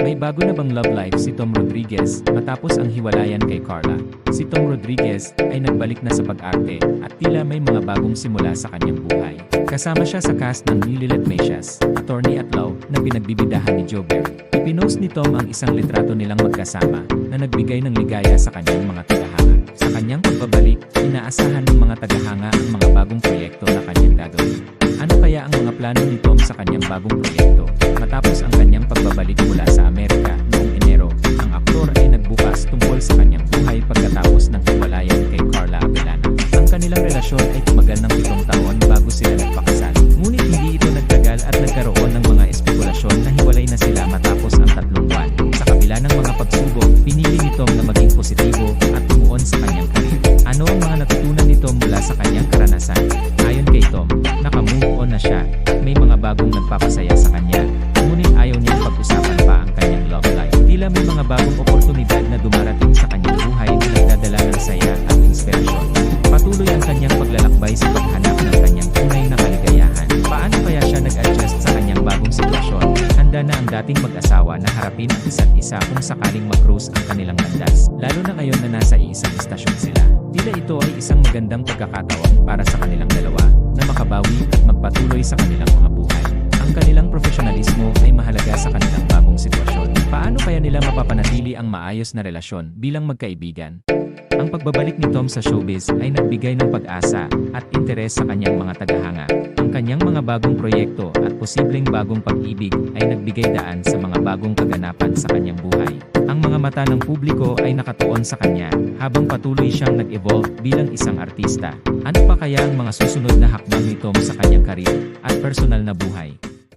May bago na bang love life si Tom Rodriguez matapos ang hiwalayan kay Carla? Si Tom Rodriguez ay nagbalik na sa pag-arte at tila may mga bagong simula sa kanyang buhay. Kasama siya sa cast ng Nililet Mesias, attorney at law na pinagbibidahan ni Joe Berry. Ipinost ni Tom ang isang litrato nilang magkasama na nagbigay ng ligaya sa kanyang mga tagahanga. Sa kanyang pagbabalik, inaasahan ng mga tagahanga ang mga bagong proyekto na kanyang gagawin. Ano kaya ang mga plano ni Tom sa kanyang bagong proyekto? Matapos ang kanyang pagbabalik mula sa Amerika noong Enero, ang aktor ay nagbukas tungkol sa kanyang buhay pagkatapos ng hiwalayan kay Carla Abelana. Ang kanilang relasyon ay tumagal ng pitong taon bago sila nagpakasal. Ngunit hindi ito nagtagal at nagkaroon ng mga espekulasyon na hiwalay na sila matapos ang tatlong buwan. Sa kabila ng mga pagsubok, pinili ni Tom na maging positibo at tumuon sa kanyang karir. Ano ang mga natutunan ni Tom mula sa kanyang karanasan? Siya may mga bagong nagpapasaya sa kanya. Ngunit ayaw niyang pag-usapan pa ang kanyang love life. Tila may mga bagong oportunidad na dumarating sa kanyang buhay na nagdadala ng saya at inspirasyon. Patuloy ang kanyang paglalakbay sa paghanap Handa na ang dating mag-asawa na harapin ang isa't isa kung sakaling mag-cruise ang kanilang landas, lalo na ngayon na nasa isang istasyon sila. Tila ito ay isang magandang pagkakataon para sa kanilang dalawa na makabawi at magpatuloy sa kanilang mga buhay. Ang kanilang profesionalismo ay mahalaga sa kanilang bagong sitwasyon. Paano kaya nila mapapanatili ang maayos na relasyon bilang magkaibigan? Ang pagbabalik ni Tom sa showbiz ay nagbigay ng pag-asa at interes sa kanyang mga tagahanga. Ang kanyang mga bagong proyekto at posibleng bagong pag-ibig ay nagbigay daan sa mga bagong kaganapan sa kanyang buhay. Ang mga mata ng publiko ay nakatuon sa kanya habang patuloy siyang nag-evolve bilang isang artista. Ano pa kaya ang mga susunod na hakbang ni Tom sa kanyang karir at personal na buhay?